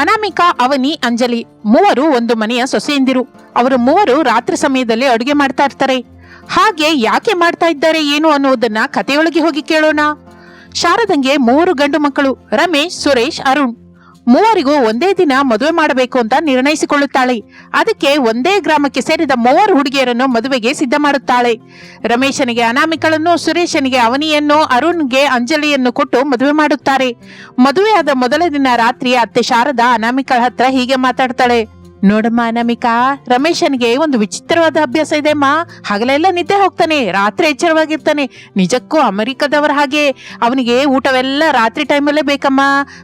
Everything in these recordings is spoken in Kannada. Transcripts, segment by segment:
ಅನಾಮಿಕಾ, ಅವನಿ, ಅಂಜಲಿ ಮೂವರು ಒಂದು ಮನೆಯ ಸೊಸೆಯಂದಿರು. ಅವರು ಮೂವರು ರಾತ್ರಿ ಸಮಯದಲ್ಲಿ ಅಡುಗೆ ಮಾಡ್ತಾ ಇರ್ತಾರೆ. ಹಾಗೆ ಯಾಕೆ ಮಾಡ್ತಾ ಇದ್ದಾರೆ ಏನು ಅನ್ನೋದನ್ನ ಕಥೆಯೊಳಗೆ ಹೋಗಿ ಕೇಳೋಣ. ಶಾರದಂಗೆ ಮೂವರು ಗಂಡು ಮಕ್ಕಳು, ರಮೇಶ್, ಸುರೇಶ್, ಅರುಣ್. ಮೂವರಿಗೂ ಒಂದೇ ದಿನ ಮದುವೆ ಮಾಡಬೇಕು ಅಂತ ನಿರ್ಣಯಿಸಿಕೊಳ್ಳುತ್ತಾಳೆ. ಅದಕ್ಕೆ ಒಂದೇ ಗ್ರಾಮಕ್ಕೆ ಸೇರಿದ ಮೂವರು ಹುಡುಗಿಯರನ್ನು ಮದುವೆಗೆ ಸಿದ್ಧ ಮಾಡುತ್ತಾಳೆ. ರಮೇಶನಿಗೆ ಅನಾಮಿಕಳನ್ನು, ಸುರೇಶನಿಗೆ ಅವನಿಯನ್ನು, ಅರುಣ್ಗೆ ಅಂಜಲಿಯನ್ನು ಕೊಟ್ಟು ಮದುವೆ ಮಾಡುತ್ತಾರೆ. ಮದುವೆಯಾದ ಮೊದಲ ದಿನ ರಾತ್ರಿ ಅತ್ತೆ ಶಾರದಾ ಅನಾಮಿಕಳ ಹತ್ರ ಹೀಗೆ ಮಾತಾಡ್ತಾಳೆ. ನೋಡಮ್ಮ ಅನಾಮಿಕಾ, ರಮೇಶನಿಗೆ ಒಂದು ವಿಚಿತ್ರವಾದ ಅಭ್ಯಾಸ ಇದೆ ಅಮ್ಮ. ಹಗಲೆಲ್ಲ ನಿದ್ದೆ ಹೋಗ್ತಾನೆ, ರಾತ್ರಿ ಎಚ್ಚರವಾಗಿರ್ತಾನೆ. ನಿಜಕ್ಕೂ ಅಮೆರಿಕದವರ ಹಾಗೆ. ಅವನಿಗೆ ಊಟವೆಲ್ಲ ರಾತ್ರಿ ಟೈಮಲ್ಲೇ ಬೇಕಮ್ಮ.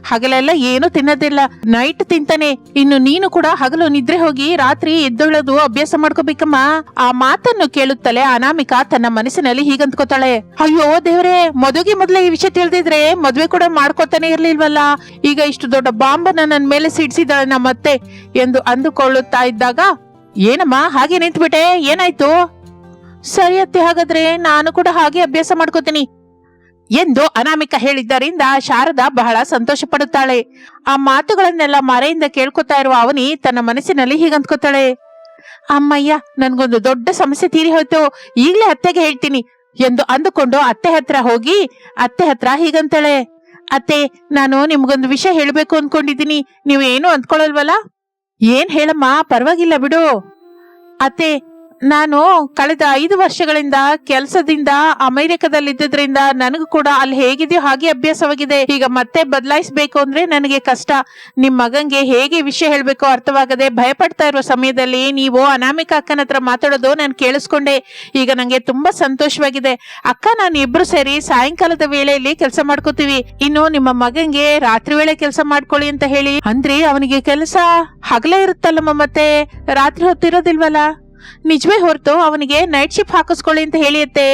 ಹಗಲೆಲ್ಲ ಏನು ತಿನ್ನೋದಿಲ್ಲ. ನೈಟ್ ತಿಂತಾನೆ. ಇನ್ನು ನೀನು ಕೂಡ ಹಗಲು ನಿದ್ರೆ ಹೋಗಿ ರಾತ್ರಿ ಎದ್ದೊಳ್ಳೋದು ಅಭ್ಯಾಸ ಮಾಡ್ಕೋಬೇಕಮ್ಮ. ಆ ಮಾತನ್ನು ಕೇಳುತ್ತಲೇ ಅನಾಮಿಕಾ ತನ್ನ ಮನಸ್ಸಿನಲ್ಲಿ ಹೀಗಂತ್ಕೋತಾಳೆ. ಅಯ್ಯೋ ದೇವ್ರೆ, ಮದುವೆಗೆ ಮೊದಲೇ ಈ ವಿಷಯ ತಿಳಿದಿದ್ರೆ ಮದುವೆ ಕೂಡ ಮಾಡ್ಕೋತಾನೆ ಇರ್ಲಿಲ್ವಲ್ಲ? ಈಗ ಇಷ್ಟು ದೊಡ್ಡ ಬಾಂಬನ್ನ ನನ್ನ ಮೇಲೆ ಸಿಡಿಸಿದಾಳೆ ನಮ್ಮತ್ತೆ ಎಂದು ಅಂದುಕೊಳ್ಳುತ್ತಾ ಇದ್ದಾಗ, ಏನಮ್ಮ, ಹಾಗೆ ನಿಂತ್ಬಿಟ್ಟೆ? ಏನಾಯ್ತು? ಸರಿ ಅತ್ತೆ, ಹಾಗಾದ್ರೆ ನಾನು ಕೂಡ ಹಾಗೆ ಅಭ್ಯಾಸ ಮಾಡ್ಕೋತೀನಿ. ಎಂದು ಅನಾಮಿಕ ಹೇಳಿದ್ದರಿಂದ ಶಾರದಾ ಬಹಳ ಸಂತೋಷ ಪಡುತ್ತಾಳೆ ಆ ಮಾತುಗಳನ್ನೆಲ್ಲ ಮರೆಯಿಂದ ಕೇಳ್ಕೊತಾ ಇರುವ ಅವನಿ ತನ್ನ ಮನಸ್ಸಿನಲ್ಲಿ ಹೀಗಂದ್ಕೋತಾಳೆ ಅಮ್ಮಯ್ಯ, ನನ್ಗೊಂದು ದೊಡ್ಡ ಸಮಸ್ಯೆ ತೀರಿ ಹೋಯ್ತು. ಈಗ್ಲೇ ಅತ್ತೆಗೆ ಹೇಳ್ತೀನಿ ಎಂದು ಅಂದುಕೊಂಡು ಅತ್ತೆ ಹತ್ರ ಹೋಗಿ, ಅತ್ತೆ ಹತ್ರ ಹೀಗಂತಾಳೆ. ಅತ್ತೆ, ನಾನು ನಿಮ್ಗೊಂದು ವಿಷಯ ಹೇಳ್ಬೇಕು ಅನ್ಕೊಂಡಿದ್ದೀನಿ. ನೀವು ಏನು ಅಂದ್ಕೊಳಲ್ವಲ್ಲ? ಏನ್ ಹೇಳಮ್ಮ? ಪರವಾಗಿಲ್ಲ ಬಿಡು. ಅತ್ತೆ ನಾನು ಕಳೆದ ಐದು ವರ್ಷಗಳಿಂದ ಕೆಲಸದಿಂದ ಅಮೆರಿಕದಲ್ಲಿದ್ದರಿಂದ ನನಗೂ ಕೂಡ ಅಲ್ಲಿ ಹೇಗಿದೆಯೋ ಹಾಗೆ ಅಭ್ಯಾಸವಾಗಿದೆ. ಈಗ ಮತ್ತೆ ಬದಲಾಯಿಸಬೇಕು ಅಂದ್ರೆ ನನಗೆ ಕಷ್ಟ. ನಿಮ್ ಮಗಂಗೆ ಹೇಗೆ ವಿಷಯ ಹೇಳಬೇಕು ಅರ್ಥವಾಗದೆ ಭಯಪಡ್ತಾ ಇರುವ ಸಮಯದಲ್ಲಿ ನೀವು ಅನಾಮಿಕ ಅಕ್ಕನ ಹತ್ರ ಮಾತಾಡೋದು ನಾನು ಕೇಳಿಸ್ಕೊಂಡೆ. ಈಗ ನಂಗೆ ತುಂಬಾ ಸಂತೋಷವಾಗಿದೆ. ಅಕ್ಕ, ನಾನು ಇಬ್ರು ಸೇರಿ ಸಾಯಂಕಾಲದ ವೇಳೆಯಲ್ಲಿ ಕೆಲಸ ಮಾಡ್ಕೋತೀವಿ. ಇನ್ನು ನಿಮ್ಮ ಮಗಂಗೆ ರಾತ್ರಿ ವೇಳೆ ಕೆಲಸ ಮಾಡ್ಕೊಳ್ಳಿ ಅಂತ ಹೇಳಿ. ಅಂದ್ರೆ ಅವನಿಗೆ ಕೆಲಸ ಹಗಲೇ ಇರುತ್ತಲ್ಲಮ್ಮ ಮತ್ತೆ? ರಾತ್ರಿ ಹೊತ್ತಿರೋದಿಲ್ವಲ್ಲ? ನಿಜವೇ ಹೊರತು ಅವನಿಗೆ ನೈಟ್ ಶಿಫ್ಟ್ ಹಾಕಿಸ್ಕೊಳ್ಳಿ ಅಂತ ಹೇಳಿಯತ್ತೆ.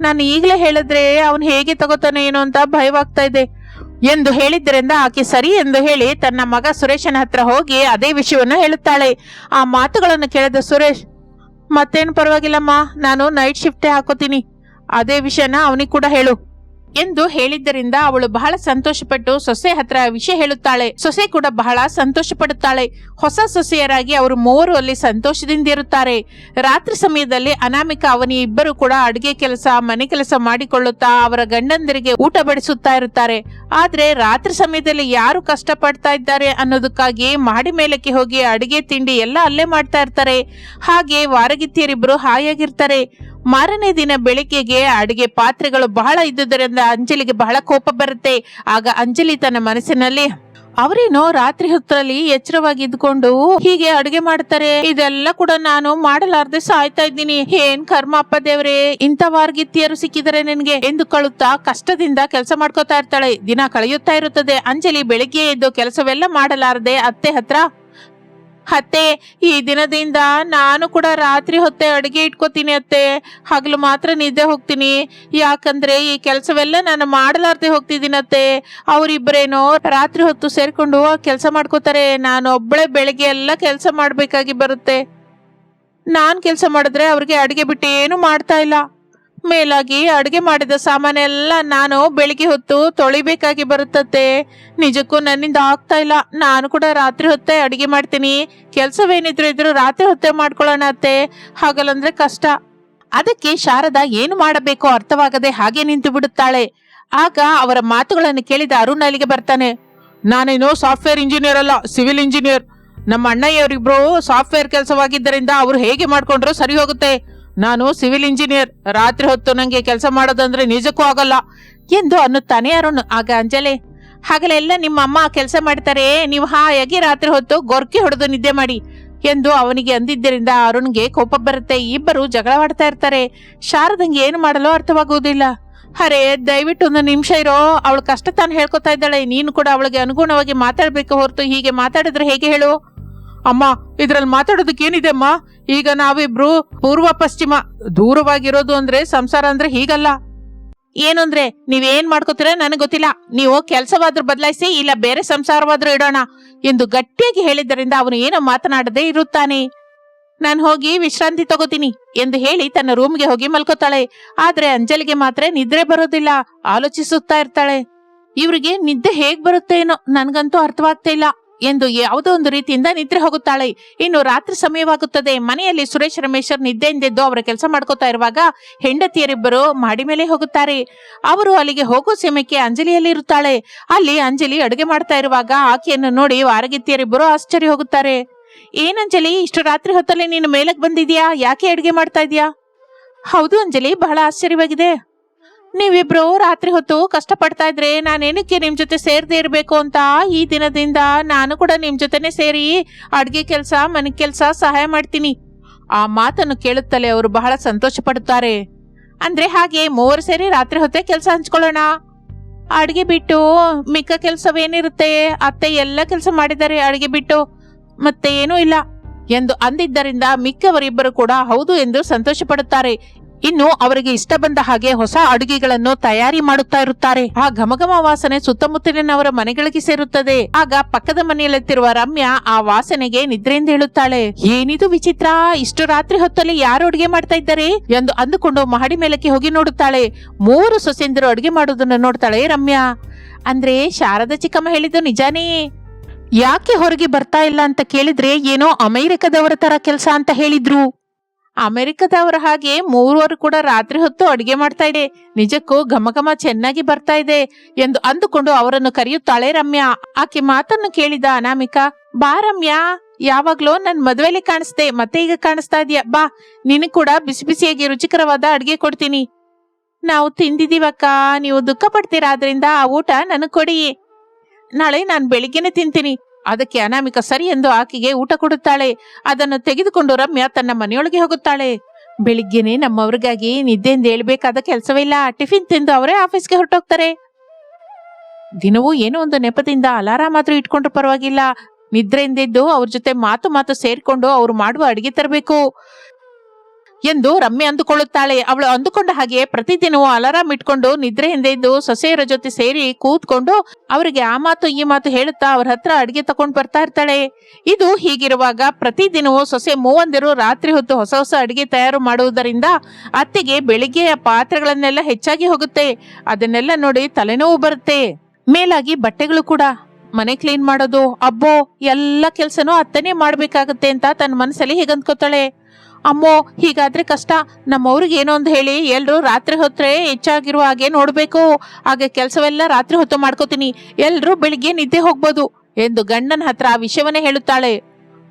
ನಾನು ಈಗಲೇ ಹೇಳಿದ್ರೆ ಅವನು ಹೇಗೆ ತಗೋತಾನೆ ಏನೋ ಅಂತ ಭಯವಾಗ್ತಾ ಇದೆ. ಎಂದು ಹೇಳಿದ್ದರಿಂದ ಆಕೆ ಸರಿ ಎಂದು ಹೇಳಿ ತನ್ನ ಮಗ ಸುರೇಶನ ಹತ್ರ ಹೋಗಿ ಅದೇ ವಿಷಯವನ್ನು ಹೇಳುತ್ತಾಳೆ. ಆ ಮಾತುಗಳನ್ನು ಕೇಳಿದ ಸುರೇಶ್, ಮತ್ತೇನು ಪರವಾಗಿಲ್ಲಮ್ಮ, ನಾನು ನೈಟ್ ಶಿಫ್ಟೇ ಹಾಕೋತೀನಿ. ಅದೇ ವಿಷಯನ ಅವನಿಗೆ ಕೂಡ ಹೇಳು. ಎಂದು ಹೇಳಿದ್ದರಿಂದ ಅವಳು ಬಹಳ ಸಂತೋಷಪಟ್ಟು ಸೊಸೆ ಹತ್ರ ವಿಷಯ ಹೇಳುತ್ತಾಳೆ. ಸೊಸೆ ಕೂಡ ಬಹಳ ಸಂತೋಷ ಪಡುತ್ತಾಳೆ ಹೊಸ ಸೊಸೆಯರಾಗಿ ಅವರು ಮೂವರು ಅಲ್ಲಿ ಸಂತೋಷದಿಂದ ಇರುತ್ತಾರೆ ರಾತ್ರಿ ಸಮಯದಲ್ಲಿ ಅನಾಮಿಕ ಅವನಿ ಇಬ್ಬರು ಕೂಡ ಅಡುಗೆ ಕೆಲಸ, ಮನೆ ಕೆಲಸ ಮಾಡಿಕೊಳ್ಳುತ್ತಾ ಅವರ ಗಂಡಂದರಿಗೆ ಊಟ ಬಡಿಸುತ್ತಾ ಇರುತ್ತಾರೆ. ಆದ್ರೆ ರಾತ್ರಿ ಸಮಯದಲ್ಲಿ ಯಾರು ಕಷ್ಟ ಪಡ್ತಾ ಇದ್ದಾರೆ ಅನ್ನೋದಕ್ಕಾಗಿ ಮಾಡಿ ಮೇಲಕ್ಕೆ ಹೋಗಿ ಅಡುಗೆ ತಿಂಡಿ ಎಲ್ಲ ಅಲ್ಲೇ ಮಾಡ್ತಾ ಇರ್ತಾರೆ. ಹಾಗೆ ವಾರಗಿತ್ತಿಯರಿಬ್ರು ಹಾಯಾಗಿರ್ತಾರೆ. ಮಾರನೇ ದಿನ ಬೆಳಿಗ್ಗೆಗೆ ಅಡಿಗೆ ಪಾತ್ರೆಗಳು ಬಹಳ ಇದ್ದುದರಿಂದ ಅಂಜಲಿಗೆ ಬಹಳ ಕೋಪ ಬರುತ್ತೆ. ಆಗ ಅಂಜಲಿ ತನ್ನ ಮನಸ್ಸಿನಲ್ಲಿ, ಅವರೇನೋ ರಾತ್ರಿ ಹೊತ್ತಲ್ಲಿ ಎಚ್ಚರವಾಗಿ ಇದ್ಕೊಂಡು ಹೀಗೆ ಅಡುಗೆ ಮಾಡ್ತಾರೆ. ಇದೆಲ್ಲ ಕೂಡ ನಾನು ಮಾಡಲಾರ್ದೆ ಸಾಯ್ತಾ ಇದ್ದೀನಿ. ಏನ್ ಕರ್ಮ ಅಪ್ಪ ದೇವ್ರೆ? ಇಂಥ ವಾರ್ಗಿತ್ತಿಯರು ಸಿಕ್ಕಿದರೆ ನಿನ್ಗೆ? ಎಂದು ಕಳುತ್ತಾ ಕಷ್ಟದಿಂದ ಕೆಲಸ ಮಾಡ್ಕೋತಾ ಇರ್ತಾಳೆ. ದಿನ ಕಳೆಯುತ್ತಾ ಇರುತ್ತದೆ. ಅಂಜಲಿ ಬೆಳಿಗ್ಗೆ ಎದ್ದು ಕೆಲಸವೆಲ್ಲ ಮಾಡಲಾರದೆ ಅತ್ತೆ ಹತ್ರ ಅತ್ತೆ, ಈ ದಿನದಿಂದ ನಾನು ಕೂಡ ರಾತ್ರಿ ಹೊತ್ತೆ ಅಡುಗೆ ಇಟ್ಕೋತೀನಿ ಅತ್ತೆ. ಹಗಲು ಮಾತ್ರ ನಿದ್ದೆ ಹೋಗ್ತೀನಿ. ಯಾಕಂದ್ರೆ ಈ ಕೆಲಸವೆಲ್ಲ ನಾನು ಮಾಡಲಾರ್ದೆ ಹೋಗ್ತಿದ್ದೀನಿ ಅತ್ತೆ. ಅವರಿಬ್ಬರೇನೋ ರಾತ್ರಿ ಹೊತ್ತು ಸೇರ್ಕೊಂಡು ಕೆಲಸ ಮಾಡ್ಕೋತಾರೆ. ನಾನು ಒಬ್ಬಳೆ ಬೆಳಗ್ಗೆ ಎಲ್ಲ ಕೆಲಸ ಮಾಡಬೇಕಾಗಿ ಬರುತ್ತೆ. ನಾನು ಕೆಲಸ ಮಾಡಿದ್ರೆ ಅವ್ರಿಗೆ ಅಡುಗೆ ಬಿಟ್ಟು ಏನು ಮಾಡ್ತಾ ಇಲ್ಲ. ಮೇಲಾಗಿ ಅಡುಗೆ ಮಾಡಿದ ಸಾಮಾನೆಲ್ಲ ನಾನು ಬೆಳಿಗ್ಗೆ ಹೊತ್ತು ತೊಳಿಬೇಕಾಗಿ ಬರುತ್ತತ್ತೆ ನಿಜಕ್ಕೂ ನನ್ನಿಂದ ಆಗ್ತಾ ಇಲ್ಲ. ನಾನು ಕೂಡ ರಾತ್ರಿ ಹೊತ್ತೆ ಅಡುಗೆ ಮಾಡ್ತೀನಿ. ಕೆಲಸವೇನಿದ್ರು ಇದ್ರು ರಾತ್ರಿ ಹೊತ್ತೆ ಮಾಡ್ಕೊಳ್ಳೋಣ ಅತ್ತೆ. ಹಾಗಲ್ಲಂದ್ರೆ ಕಷ್ಟ. ಅದಕ್ಕೆ ಶಾರದಾ ಏನು ಮಾಡಬೇಕೋ ಅರ್ಥವಾಗದೆ ಹಾಗೆ ನಿಂತು ಬಿಡುತ್ತಾಳೆ. ಆಗ ಅವರ ಮಾತುಗಳನ್ನು ಕೇಳಿದ ಅರುಣ್ ಅಲ್ಲಿಗೆ ಬರ್ತಾನೆ. ನಾನೇನು ಸಾಫ್ಟ್ವೇರ್ ಇಂಜಿನಿಯರ್ ಅಲ್ಲ, ಸಿವಿಲ್ ಇಂಜಿನಿಯರ್. ನಮ್ಮ ಅಣ್ಣಯ್ಯವರಿಬ್ರು ಸಾಫ್ಟ್ವೇರ್ ಕೆಲಸವಾಗಿದ್ದರಿಂದ ಅವರು ಹೇಗೆ ಮಾಡ್ಕೊಂಡ್ರು ಸರಿ ಹೋಗುತ್ತೆ. ನಾನು ಸಿವಿಲ್ ಇಂಜಿನಿಯರ್. ರಾತ್ರಿ ಹೊತ್ತು ನಂಗೆ ಕೆಲಸ ಮಾಡೋದಂದ್ರೆ ನಿಜಕ್ಕೂ ಆಗಲ್ಲ. ಎಂದು ಅನ್ನುತ್ತಾನೆ ಅರುಣ್. ಆಗ ಅಂಜಲಿ ಹಾಗಲೆಲ್ಲ ನಿಮ್ಮ ಅಮ್ಮ ಕೆಲಸ ಮಾಡ್ತಾರೆ. ನೀವು ಹಾಯಾಗಿ ರಾತ್ರಿ ಹೊತ್ತು ಗೊರ್ಕಿ ಹೊಡೆದು ನಿದ್ದೆ ಮಾಡಿ ಎಂದು ಅವನಿಗೆ ಅಂದಿದ್ದರಿಂದ ಅರುಣ್ಗೆ ಕೋಪ ಬರುತ್ತೆ. ಇಬ್ಬರು ಜಗಳವಾಡ್ತಾ ಇರ್ತಾರೆ. ಶಾರದಂಗೆ ಏನು ಮಾಡಲು ಅರ್ಥವಾಗುವುದಿಲ್ಲ. ಅರೆ, ದಯವಿಟ್ಟು ಒಂದು ನಿಮಿಷ ಇರೋ. ಅವಳು ಕಷ್ಟ ತಾನು ಹೇಳ್ಕೊತಾ ಇದ್ದಾಳೆ. ನೀನು ಕೂಡ ಅವಳಿಗೆ ಅನುಗುಣವಾಗಿ ಮಾತಾಡ್ಬೇಕು ಹೊರತು ಹೀಗೆ ಮಾತಾಡಿದ್ರೆ ಹೇಗೆ ಹೇಳು? ಅಮ್ಮ, ಇದ್ರಲ್ಲಿ ಮಾತಾಡೋದಕ್ಕೆ ಏನಿದೆ ಅಮ್ಮ? ಈಗ ನಾವಿಬ್ರು ಪೂರ್ವ ಪಶ್ಚಿಮ ದೂರವಾಗಿರೋದು ಅಂದ್ರೆ ಸಂಸಾರ ಅಂದ್ರೆ ಹೀಗಲ್ಲ. ಏನು ಅಂದ್ರೆ ನೀವೇನ್ ಮಾಡ್ಕೋತೀರ ನನಗೆ ಗೊತ್ತಿಲ್ಲ. ನೀವು ಕೆಲಸವಾದ್ರೂ ಬದಲಾಯಿಸಿ ಇಲ್ಲ ಬೇರೆ ಸಂಸಾರವಾದ್ರೂ ಇಡೋಣ ಎಂದು ಗಟ್ಟಿಯಾಗಿ ಹೇಳಿದ್ದರಿಂದ ಅವನು ಏನೋ ಮಾತನಾಡದೆ ಇರುತ್ತಾನೆ. ನಾನು ಹೋಗಿ ವಿಶ್ರಾಂತಿ ತಗೋತೀನಿ ಎಂದು ಹೇಳಿ ತನ್ನ ರೂಮ್ಗೆ ಹೋಗಿ ಮಲ್ಕೋತಾಳೆ. ಆದ್ರೆ ಅಂಜಲಿಗೆ ಮಾತ್ರ ನಿದ್ರೆ ಬರೋದಿಲ್ಲ, ಆಲೋಚಿಸುತ್ತಾ ಇರ್ತಾಳೆ. ಇವ್ರಿಗೆ ನಿದ್ದೆ ಹೇಗ್ ಬರುತ್ತೆ ಏನೋ ನನ್ಗಂತೂ ಅರ್ಥವಾಗ್ತಾ ಇಲ್ಲ. ಎಂದು ಯಾವುದೋ ಒಂದು ರೀತಿಯಿಂದ ನಿದ್ರೆ ಹೋಗುತ್ತಾಳೆ. ಇನ್ನು ರಾತ್ರಿ ಸಮಯವಾಗುತ್ತದೆ. ಮನೆಯಲ್ಲಿ ಸುರೇಶ್ ರಮೇಶರ್ ನಿದ್ದೆಯಿಂದೆದ್ದು ಅವರ ಕೆಲಸ ಮಾಡ್ಕೋತಾ ಇರುವಾಗ ಹೆಂಡತಿಯರಿಬ್ಬರು ಮಾಡಿ ಮೇಲೆ ಹೋಗುತ್ತಾರೆ. ಅವರು ಅಲ್ಲಿಗೆ ಹೋಗೋ ಸಮಯಕ್ಕೆ ಅಂಜಲಿಯಲ್ಲಿ ಇರುತ್ತಾಳೆ. ಅಲ್ಲಿ ಅಂಜಲಿ ಅಡುಗೆ ಮಾಡ್ತಾ ಇರುವಾಗ ಆಕೆಯನ್ನು ನೋಡಿ ವಾರಗಿತ್ತಿಯರಿಬ್ಬರು ಆಶ್ಚರ್ಯ ಹೋಗುತ್ತಾರೆ. ಏನಂಜಲಿ ಇಷ್ಟು ರಾತ್ರಿ ಹೊತ್ತಲ್ಲಿ ನೀನು ಮೇಲಕ್ಕೆ ಬಂದಿದ್ಯಾ? ಯಾಕೆ ಅಡುಗೆ ಮಾಡ್ತಾ ಇದೀಯಾ? ಹೌದು ಅಂಜಲಿ, ಬಹಳ ಆಶ್ಚರ್ಯವಾಗಿದೆ. ನೀವಿಬ್ರು ರಾತ್ರಿ ಹೊತ್ತು ಕಷ್ಟಪಡ್ತಾ ಇದ್ರೆ ನಾನೇನಕ್ಕೆ ನಿಮ್ ಜೊತೆ ಸೇರದೇ ಇರಬೇಕು ಅಂತ ಈ ದಿನದಿಂದ ನಾನು ಕೂಡ ನಿಮ್ ಜೊತೆನೆ ಸೇರಿ ಅಡ್ಗೆ ಕೆಲಸ, ಮನೆ ಕೆಲಸ ಸಹಾಯ ಮಾಡ್ತೀನಿ. ಆ ಮಾತನ್ನು ಕೇಳುತ್ತಲೇ ಅವರು ಬಹಳ ಸಂತೋಷ ಪಡುತ್ತಾರೆ. ಅಂದ್ರೆ ಹಾಗೆ ಮೂವರು ಸೇರಿ ರಾತ್ರಿ ಹೊತ್ತೆ ಕೆಲಸ ಹಂಚ್ಕೊಳ್ಳೋಣ. ಅಡುಗೆ ಬಿಟ್ಟು ಮಿಕ್ಕ ಕೆಲಸವೇನಿರುತ್ತೆ? ಅತ್ತೆ ಎಲ್ಲ ಕೆಲಸ ಮಾಡಿದ್ದಾರೆ ಅಡುಗೆ ಬಿಟ್ಟು. ಮತ್ತೆ ಏನೂ ಇಲ್ಲ. ಎಂದು ಅಂದಿದ್ದರಿಂದ ಮಿಕ್ಕವರಿಬ್ಬರು ಕೂಡ ಹೌದು ಎಂದು ಸಂತೋಷ ಪಡುತ್ತಾರೆ ಇನ್ನು ಅವರಿಗೆ ಇಷ್ಟ ಬಂದ ಹಾಗೆ ಹೊಸ ಅಡುಗೆಗಳನ್ನು ತಯಾರಿ ಮಾಡುತ್ತಾ ಇರುತ್ತಾರೆ. ಆ ಘಮಘಮ ವಾಸನೆ ಸುತ್ತಮುತ್ತಲಿನವರ ಮನೆಗಳಿಗೆ ಸೇರುತ್ತದೆ. ಆಗ ಪಕ್ಕದ ಮನೆಯಲ್ಲಿರುವ ರಮ್ಯಾ ಆ ವಾಸನೆಗೆ ನಿದ್ರೆಯಿಂದ ಹೇಳುತ್ತಾಳೆ. ಏನಿದು ವಿಚಿತ್ರ? ಇಷ್ಟು ರಾತ್ರಿ ಹೊತ್ತಲ್ಲಿ ಯಾರು ಅಡುಗೆ ಮಾಡ್ತಾ ಇದ್ದಾರೆ? ಎಂದು ಅಂದುಕೊಂಡು ಮಹಡಿ ಮೇಲಕ್ಕೆ ಹೋಗಿ ನೋಡುತ್ತಾಳೆ. ಮೂರು ಸೊಸೆಂದರು ಅಡುಗೆ ಮಾಡುವುದನ್ನು ನೋಡ್ತಾಳೆ ರಮ್ಯಾ. ಅಂದ್ರೆ ಶಾರದಾ ಚಿಕ್ಕಮ್ಮ ಹೇಳಿದ್ದು ನಿಜಾನೇ? ಯಾಕೆ ಹೊರಗೆ ಬರ್ತಾ ಇಲ್ಲ ಅಂತ ಕೇಳಿದ್ರೆ ಏನೋ ಅಮೆರಿಕದವರ ತರ ಕೆಲಸ ಅಂತ ಹೇಳಿದ್ರು. ಅಮೆರಿಕದವರ ಹಾಗೆ ಮೂರುವರು ಕೂಡ ರಾತ್ರಿ ಹೊತ್ತು ಅಡಿಗೆ ಮಾಡ್ತಾ ಇದೆ. ನಿಜಕ್ಕೂ ಘಮಘಮ ಘಮ ಚೆನ್ನಾಗಿ ಬರ್ತಾ ಇದೆ ಎಂದು ಅಂದುಕೊಂಡು ಅವರನ್ನು ಕರೆಯುತ್ತಾಳೆ ರಮ್ಯಾ. ಆಕೆ ಮಾತನ್ನು ಕೇಳಿದ ಅನಾಮಿಕಾ, ಬಾ ರಮ್ಯಾ, ಯಾವಾಗ್ಲೋ ನನ್ ಮದುವೆಲಿ ಕಾಣಿಸ್ದೆ, ಮತ್ತೆ ಈಗ ಕಾಣಿಸ್ತಾ ಇದೀಯ? ಬಾ, ನೀನು ಕೂಡ ಬಿಸಿ ಬಿಸಿಯಾಗಿ ರುಚಿಕರವಾದ ಅಡ್ಗೆ ಕೊಡ್ತೀನಿ. ನಾವು ತಿಂದಿದೀವಕ್ಕ ನೀವು ದುಃಖ ಪಡ್ತೀರಾ ಆದ್ರಿಂದ ಆ ಊಟ ನನಗ್ ಕೊಡಿ. ನಾಳೆ ನಾನು ಬೆಳಿಗ್ಗೆನೆ ತಿಂತೀನಿ. ಅದಕ್ಕೆ ಅನಾಮಿಕ ಸರಿ ಎಂದು ಆಕೆಗೆ ಊಟ ಕೊಡುತ್ತಾಳೆ. ಅದನ್ನು ತೆಗೆದುಕೊಂಡು ರಮ್ಯಾ ತನ್ನ ಮನೆಯೊಳಗೆ ಹೋಗುತ್ತಾಳೆ. ಬೆಳಿಗ್ಗೆನೆ ನಮ್ಮವ್ರಿಗಾಗಿ ನಿದ್ದೆಯಿಂದ ಹೇಳ್ಬೇಕಾದ ಕೆಲಸವೇ ಇಲ್ಲ. ಟಿಫಿನ್ ತಿಂದು ಅವರೇ ಆಫೀಸ್ಗೆ ಹೊರಟೋಗ್ತಾರೆ. ದಿನವೂ ಏನೋ ಒಂದು ನೆಪದಿಂದ ಅಲಾರಾಮ್ ಆದ್ರೂ ಇಟ್ಕೊಂಡ್ರು ಪರವಾಗಿಲ್ಲ. ನಿದ್ರೆಯಿಂದಿದ್ದು ಅವ್ರ ಜೊತೆ ಮಾತು ಮಾತು ಸೇರ್ಕೊಂಡು ಅವ್ರು ಮಾಡುವ ಅಡಿಗೆ ತರಬೇಕು. ಎಂದು ರಮ್ಯ ಅಂದುಕೊಳ್ಳುತ್ತಾಳೆ. ಅವಳು ಅಂದುಕೊಂಡ ಹಾಗೆ ಪ್ರತಿದಿನವೂ ಅಲಾರಾಮ್ ಇಟ್ಕೊಂಡು ನಿದ್ರೆ ಹಿಂದೆ ಇದ್ದು ಸೊಸೆಯರ ಜೊತೆ ಸೇರಿ ಕೂತ್ಕೊಂಡು ಅವರಿಗೆ ಆ ಮಾತು ಈ ಮಾತು ಹೇಳುತ್ತಾ ಅವ್ರ ಹತ್ರ ಅಡಿಗೆ ತಕೊಂಡು ಬರ್ತಾ ಇರ್ತಾಳೆ. ಇದು ಹೀಗಿರುವಾಗ ಪ್ರತಿದಿನವೂ ಸೊಸೆ ಮೂವಂದಿರು ರಾತ್ರಿ ಹೊತ್ತು ಹೊಸ ಹೊಸ ಅಡಿಗೆ ತಯಾರು ಮಾಡುವುದರಿಂದ ಅತ್ತೆಗೆ ಬೆಳಿಗ್ಗೆಯ ಪಾತ್ರೆಗಳನ್ನೆಲ್ಲ ಹೆಚ್ಚಾಗಿ ಹೋಗುತ್ತೆ. ಅದನ್ನೆಲ್ಲ ನೋಡಿ ತಲೆನೋವು ಬರುತ್ತೆ. ಮೇಲಾಗಿ ಬಟ್ಟೆಗಳು ಕೂಡ. ಮನೆ ಕ್ಲೀನ್ ಮಾಡೋದು, ಅಬ್ಬೋ, ಎಲ್ಲ ಕೆಲ್ಸನೂ ಅತ್ತನೇ ಮಾಡ್ಬೇಕಾಗತ್ತೆ ಅಂತ ತನ್ನ ಮನಸ್ಸಲ್ಲಿ ಹೀಗೆ ಅಂದ್ಕೋತಾಳೆ ಅಮ್ಮೋ, ಹೀಗಾದ್ರೆ ಕಷ್ಟ. ನಮ್ಮವ್ರಿಗೆ ಏನೋ ಒಂದು ಹೇಳಿ. ಎಲ್ಲರೂ ರಾತ್ರಿ ಹೊತ್ತರೆ ಹೆಚ್ಚಾಗಿರುವ ಹಾಗೆ ನೋಡಬೇಕು. ಹಾಗೆ ಕೆಲಸವೆಲ್ಲ ರಾತ್ರಿ ಹೊತ್ತು ಮಾಡ್ಕೋತೀನಿ. ಎಲ್ಲರೂ ಬೆಳಿಗ್ಗೆ ನಿದ್ದೆ ಹೋಗ್ಬೋದು ಎಂದು ಗಂಡನ ಹತ್ರ ಆ ವಿಷಯವನ್ನೇ ಹೇಳುತ್ತಾಳೆ.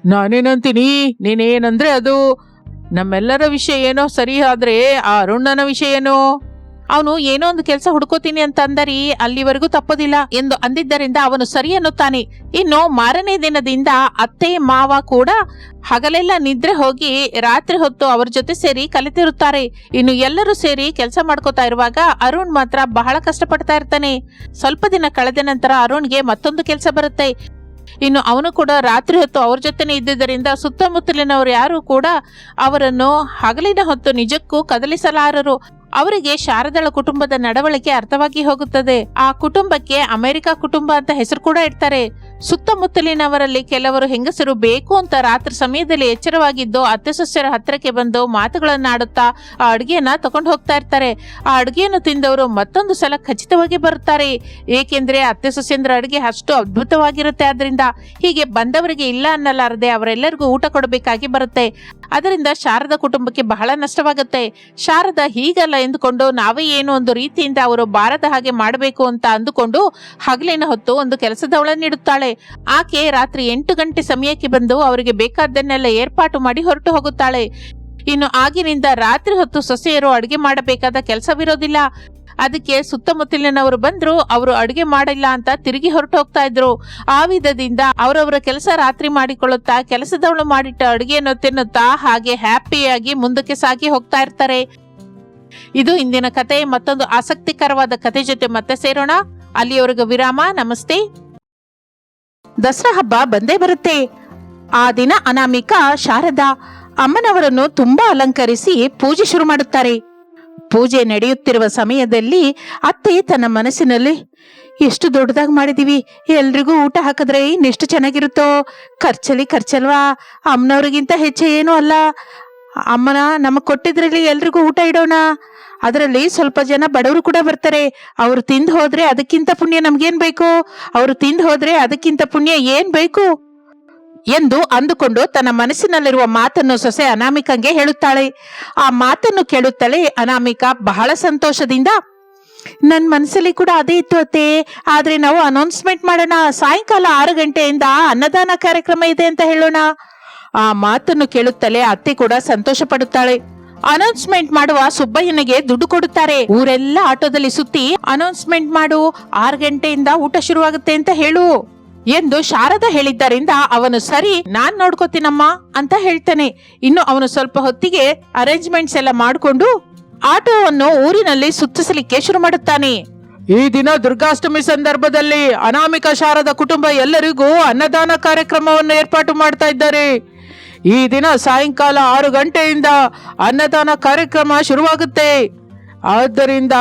ನಾನೇನಂತೀನಿ? ನೀನೇನಂದ್ರೆ ಅದು? ನಮ್ಮೆಲ್ಲರ ವಿಷಯ ಏನೋ ಸರಿ ಆದ್ರೆ ಆ ಅರುಣನ ವಿಷಯ ಏನು? ಅವನು ಏನೋ ಒಂದು ಕೆಲಸ ಹುಡ್ಕೋತೀನಿ ಅಂತ ಅಂದರಿ ಅಲ್ಲಿವರೆಗೂ ತಪ್ಪೋದಿಲ್ಲ ಎಂದು ಅಂದಿದ್ದರಿಂದ ಅವನು ಸರಿ ಅನ್ನುತ್ತಾನೆ. ಇನ್ನು ಮಾರನೇ ದಿನದಿಂದ ಅತ್ತೆ, ಮಾವ ಕೂಡ ಹಗಲೆಲ್ಲ ನಿದ್ರೆ ಹೋಗಿ ರಾತ್ರಿ ಹೊತ್ತು ಅವರ ಜೊತೆ ಸೇರಿ ಕಲಿತಿರುತ್ತಾರೆ. ಇನ್ನು ಎಲ್ಲರೂ ಸೇರಿ ಕೆಲಸ ಮಾಡ್ಕೋತಾ ಇರುವಾಗ ಅರುಣ್ ಮಾತ್ರ ಬಹಳ ಕಷ್ಟಪಡ್ತಾ ಇರ್ತಾನೆ. ಸ್ವಲ್ಪ ದಿನ ಕಳೆದ ನಂತರ ಅರುಣ್ಗೆ ಮತ್ತೊಂದು ಕೆಲಸ ಬರುತ್ತೆ. ಇನ್ನು ಅವನು ಕೂಡ ರಾತ್ರಿ ಹೊತ್ತು ಅವ್ರ ಜೊತೆನೇ ಇದ್ದುದರಿಂದ ಸುತ್ತಮುತ್ತಲಿನವರು ಯಾರು ಕೂಡ ಅವರನ್ನು ಹಗಲಿನ ಹೊತ್ತು ನಿಜಕ್ಕೂ ಕದಲಿಸಲಾರರು. ಅವರಿಗೆ ಶಾರದಳ ಕುಟುಂಬದ ನಡವಳಿಕೆ ಅರ್ಥವಾಗಿ ಹೋಗುತ್ತದೆ. ಆ ಕುಟುಂಬಕ್ಕೆ ಅಮೆರಿಕ ಕುಟುಂಬ ಅಂತ ಹೆಸರು ಕೂಡ ಇಡ್ತಾರೆ. ಸುತ್ತಮುತ್ತಲಿನವರಲ್ಲಿ ಕೆಲವರು ಹೆಂಗಸರು ಬೇಕು ಅಂತ ರಾತ್ರಿ ಸಮಯದಲ್ಲಿ ಎಚ್ಚರವಾಗಿದ್ದು ಅತ್ತೆ ಸಸ್ಯರ ಹತ್ತಿರಕ್ಕೆ ಬಂದು ಮಾತುಗಳನ್ನಾಡುತ್ತಾ ಆ ಅಡುಗೆಯನ್ನ ತಗೊಂಡು ಹೋಗ್ತಾ ಇರ್ತಾರೆ. ಆ ಅಡುಗೆಯನ್ನು ತಿಂದವರು ಮತ್ತೊಂದು ಸಲ ಖಚಿತವಾಗಿ ಬರುತ್ತಾರೆ. ಏಕೆಂದ್ರೆ ಅತ್ತೆ ಸಸ್ಯಂದ್ರ ಅಡುಗೆ ಅಷ್ಟು ಅದ್ಭುತವಾಗಿರುತ್ತೆ ಆದ್ರಿಂದ ಹೀಗೆ ಬಂದವರಿಗೆ ಇಲ್ಲ ಅನ್ನಲಾರದೆ ಅವರೆಲ್ಲರಿಗೂ ಊಟ ಕೊಡಬೇಕಾಗಿ ಬರುತ್ತೆ. ಅದರಿಂದ ಶಾರದ ಕುಟುಂಬಕ್ಕೆ ಬಹಳ ನಷ್ಟವಾಗುತ್ತೆ. ಶಾರದ ಹೀಗಲ್ಲ ಎಂದುಕೊಂಡು ನಾವೇ ಏನು ಒಂದು ರೀತಿಯಿಂದ ಅವರು ಬಾರದ ಹಾಗೆ ಮಾಡಬೇಕು ಅಂತ ಅಂದುಕೊಂಡು ಹಗಲಿನ ಹೊತ್ತು ಒಂದು ಕೆಲಸದವಳನ್ನಿಡುತ್ತಾಳೆ ಆಕೆ ರಾತ್ರಿ ಎಂಟು ಗಂಟೆ ಸಮಯಕ್ಕೆ ಬಂದು ಅವರಿಗೆ ಬೇಕಾದ್ದನ್ನೆಲ್ಲ ಏರ್ಪಾಟು ಮಾಡಿ ಹೊರಟು ಹೋಗುತ್ತಾಳೆ. ಇನ್ನು ಆಗಿನಿಂದ ರಾತ್ರಿ ಹೊತ್ತು ಸೊಸೆಯರು ಅಡುಗೆ ಮಾಡಬೇಕಾದ ಕೆಲಸವಿರೋದಿಲ್ಲ. ಅದಕ್ಕೆ ಸುತ್ತಮುತ್ತಲಿನವರು ಬಂದ್ರು, ಅವರು ಅಡುಗೆ ಮಾಡಿಲ್ಲ ಅಂತ ತಿರುಗಿ ಹೊರಟು ಹೋಗ್ತಾ ಇದ್ರು. ಆ ವಿಧದಿಂದ ಅವರವರ ಕೆಲಸ ರಾತ್ರಿ ಮಾಡಿಕೊಳ್ಳುತ್ತಾ ಕೆಲಸದವಳು ಮಾಡಿಟ್ಟ ಅಡುಗೆಯನ್ನು ತಿನ್ನುತ್ತಾ ಹಾಗೆ ಹ್ಯಾಪಿಯಾಗಿ ಮುಂದಕ್ಕೆ ಸಾಗಿ ಹೋಗ್ತಾ ಇರ್ತಾರೆ. ಇದು ಇಂದಿನ ಕತೆ. ಮತ್ತೊಂದು ಆಸಕ್ತಿಕರವಾದ ಕತೆ ಜೊತೆ ಮತ್ತೆ ಸೇರೋಣ. ಅಲ್ಲಿಯವರೆಗೂ ವಿರಾಮ. ನಮಸ್ತೆ. ದಸರಾ ಹಬ್ಬ ಬಂದೇ ಬರುತ್ತೆ. ಆ ದಿನ ಅನಾಮಿಕಾ ಶಾರದಾ ಅಮ್ಮನವರನ್ನು ತುಂಬಾ ಅಲಂಕರಿಸಿ ಪೂಜೆ ಶುರು ಮಾಡುತ್ತಾರೆ. ಪೂಜೆ ನಡೆಯುತ್ತಿರುವ ಸಮಯದಲ್ಲಿ ಅತ್ತೆ ತನ್ನ ಮನಸ್ಸಿನಲ್ಲಿ, ಎಷ್ಟು ದೊಡ್ಡದಾಗಿ ಮಾಡಿದೀವಿ. ಎಲ್ರಿಗೂ ಊಟ ಹಾಕಿದ್ರೆ ಇನ್ನೆಷ್ಟು ಚೆನ್ನಾಗಿರುತ್ತೋ. ಖರ್ಚಲ್ಲಿ ಖರ್ಚಲ್ವಾ. ಅಮ್ಮನವ್ರಿಗಿಂತ ಹೆಚ್ಚು ಏನೂ ಅಲ್ಲ. ಅಮ್ಮನ, ನಮಗೆ ಕೊಟ್ಟಿದ್ರಲ್ಲಿ ಎಲ್ರಿಗೂ ಊಟ ಇಡೋಣ. ಅದರಲ್ಲಿ ಸ್ವಲ್ಪ ಜನ ಬಡವರು ಕೂಡ ಬರ್ತಾರೆ. ಅವರು ತಿಂದು ಹೋದ್ರೆ ಅದಕ್ಕಿಂತ ಪುಣ್ಯ ನಮ್ಗೇನ್ ಬೇಕು? ಅವರು ತಿಂದು ಹೋದ್ರೆ ಅದಕ್ಕಿಂತ ಪುಣ್ಯ ಏನ್ ಬೇಕು? ಎಂದು ಅಂದುಕೊಂಡು ತನ್ನ ಮನಸ್ಸಿನಲ್ಲಿರುವ ಮಾತನ್ನು ಸೊಸೆ ಅನಾಮಿಕಂಗೆ ಹೇಳುತ್ತಾಳೆ. ಆ ಮಾತನ್ನು ಕೇಳುತ್ತಲೇ ಅನಾಮಿಕ ಬಹಳ ಸಂತೋಷದಿಂದ ನನ್ನ ಮನಸ್ಸಲ್ಲಿ ಕೂಡ ಅದೇ ಇತ್ತು ಅತ್ತೆ. ಆದ್ರೆ ನಾವು ಅನೌನ್ಸ್ಮೆಂಟ್ ಮಾಡೋಣ. ಸಾಯಂಕಾಲ ಆರು ಗಂಟೆಯಿಂದ ಅನ್ನದಾನ ಕಾರ್ಯಕ್ರಮ ಇದೆ ಅಂತ ಹೇಳೋಣ. ಆ ಮಾತನ್ನು ಕೇಳುತ್ತಲೇ ಅತ್ತೆ ಕೂಡ ಸಂತೋಷ ಪಡುತ್ತಾಳೆ ಅನೌನ್ಸ್ಮೆಂಟ್ ಮಾಡುವ ಸುಬ್ಬಯ್ಯನಿಗೆ ದುಡ್ಡು ಕೊಡುತ್ತಾರೆ. ಊರೆಲ್ಲ ಆಟೋದಲ್ಲಿ ಸುತ್ತಿ ಅನೌನ್ಸ್ಮೆಂಟ್ ಮಾಡು, ಆರು ಗಂಟೆಯಿಂದ ಊಟ ಶುರುವಾಗುತ್ತೆ ಅಂತ ಹೇಳು ಎಂದು ಶಾರದ ಹೇಳಿದ್ದರಿಂದ ಅವನು, ಸರಿ, ನಾನ್ ನೋಡ್ಕೋತೀನಮ್ಮ ಅಂತ ಹೇಳ್ತಾನೆ. ಇನ್ನು ಅವನು ಸ್ವಲ್ಪ ಹೊತ್ತಿಗೆ ಅರೇಂಜ್ಮೆಂಟ್ಸ್ ಎಲ್ಲ ಮಾಡಿಕೊಂಡು ಆಟೋವನ್ನು ಊರಿನಲ್ಲಿ ಸುತ್ತಿಸಲಿಕ್ಕೆ ಶುರು ಮಾಡುತ್ತಾನೆ. ಈ ದಿನ ದುರ್ಗಾಷ್ಟಮಿ ಸಂದರ್ಭದಲ್ಲಿ ಅನಾಮಿಕ ಶಾರದ ಕುಟುಂಬ ಎಲ್ಲರಿಗೂ ಅನ್ನದಾನ ಕಾರ್ಯಕ್ರಮವನ್ನು ಏರ್ಪಾಟು ಮಾಡ್ತಾ ಇದ್ದಾರೆ. ಈ ದಿನ ಸಾಯಂಕಾಲ ಆರು ಗಂಟೆಯಿಂದ ಅನ್ನದಾನ ಕಾರ್ಯಕ್ರಮ ಶುರುವಾಗುತ್ತೆ. ಆದ್ದರಿಂದ